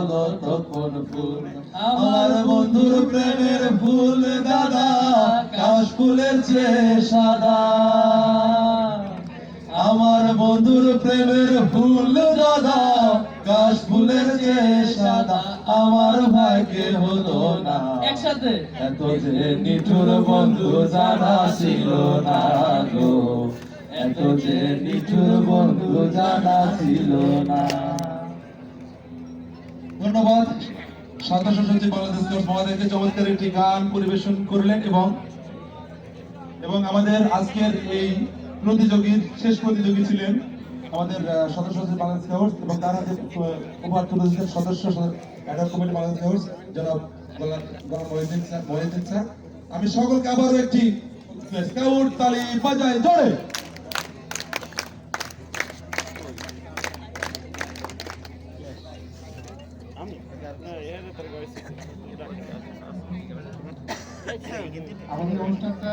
হলো তখন ফুল। আমার বন্ধুর প্রেমের ফুল দাদা কাশ ফুলের চেয়ে সাদা। আমার বন্ধুর প্রেমের ফুল দাদা কাশ ফুলের চেয়ে সাদা। আমার ভাগ্যে হলো না। একসাথে? এত যে নিঠুর বন্ধু জানা ছিল না গো। এত যে নিঠুর বন্ধু জানা ছিল না। ধন্যবাদ। সাতাশ সচিব বাংলাদেশ কোর্স মহাদেরকে চমৎকার একটি গান পরিবেশন করলেন এবং এবং আমাদের আজকের এই প্রতিযোগীর শেষ প্রতিযোগী ছিলেন আমাদের সদস্য সচিব বাংলাদেশ হাউস এবং তার হাতে উপহার তুলে সদস্য অ্যাডার কমিটি বাংলাদেশ হাউস জনাব মহিউদ্দিন স্যার মহিউদ্দিন স্যার। আমি সকলকে আবারও একটি স্কাউট তালি বাজাই জোরে। আমাদের অনুষ্ঠানটা